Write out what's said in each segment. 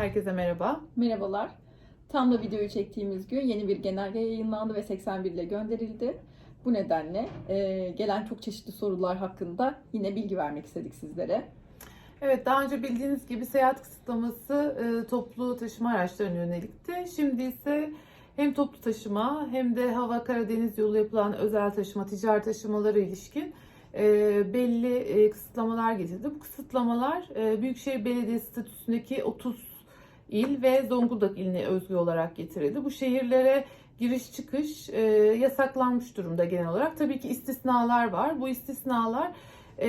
Herkese merhaba. Merhabalar. Tam da videoyu çektiğimiz gün yeni bir genelge yayınlandı ve 81 ile gönderildi. Bu nedenle e, gelen çok çeşitli sorular hakkında yine bilgi vermek istedik sizlere. Evet daha önce bildiğiniz gibi seyahat kısıtlaması e, toplu taşıma araçlarına yönelikti. Şimdi ise hem toplu taşıma hem de hava Karadeniz yolu yapılan özel taşıma, ticari taşımalara ilişkin e, belli e, kısıtlamalar getirdi. Bu kısıtlamalar e, Büyükşehir Belediyesi statüsündeki 30 il ve Zonguldak iline özgü olarak getirildi. Bu şehirlere giriş çıkış e, yasaklanmış durumda genel olarak. Tabii ki istisnalar var. Bu istisnalar e,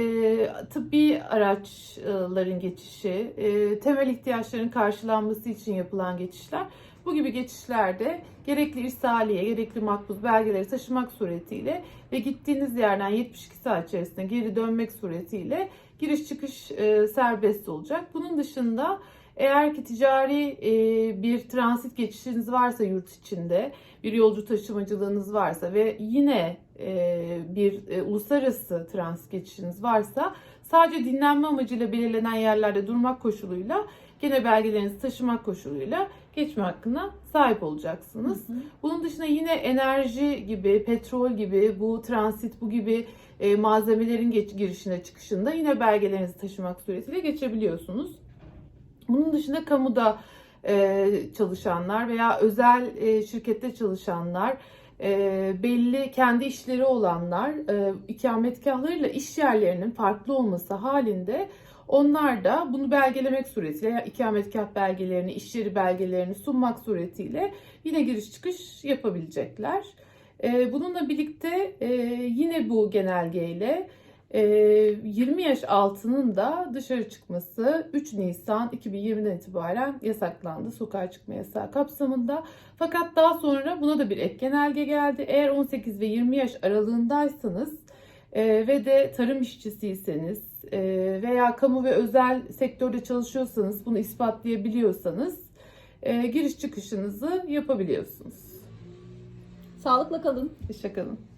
tıbbi araçların geçişi, e, temel ihtiyaçların karşılanması için yapılan geçişler. Bu gibi geçişlerde gerekli irsaliye, gerekli makbuz belgeleri taşımak suretiyle ve gittiğiniz yerden 72 saat içerisinde geri dönmek suretiyle giriş çıkış e, serbest olacak. Bunun dışında eğer ki ticari e, bir transit geçişiniz varsa yurt içinde, bir yolcu taşımacılığınız varsa ve yine e, bir e, uluslararası transit geçişiniz varsa sadece dinlenme amacıyla belirlenen yerlerde durmak koşuluyla gene belgelerinizi taşımak koşuluyla geçme hakkına sahip olacaksınız. Bunun dışında yine enerji gibi, petrol gibi, bu transit bu gibi e, malzemelerin geç, girişine çıkışında yine belgelerinizi taşımak suretiyle geçebiliyorsunuz. Bunun dışında kamuda e, çalışanlar veya özel e, şirkette çalışanlar, e, belli kendi işleri olanlar, e, ikametgahlarıyla iş yerlerinin farklı olması halinde onlar da bunu belgelemek suretiyle ikametgah belgelerini, iş yeri belgelerini sunmak suretiyle yine giriş çıkış yapabilecekler. E, bununla birlikte e, yine bu genelgeyle 20 yaş altının da dışarı çıkması 3 Nisan 2020'den itibaren yasaklandı. Sokağa çıkma yasağı kapsamında. Fakat daha sonra buna da bir ek genelge geldi. Eğer 18 ve 20 yaş aralığındaysanız e, ve de tarım işçisiyseniz e, veya kamu ve özel sektörde çalışıyorsanız bunu ispatlayabiliyorsanız e, giriş çıkışınızı yapabiliyorsunuz. Sağlıkla kalın. Hoşçakalın.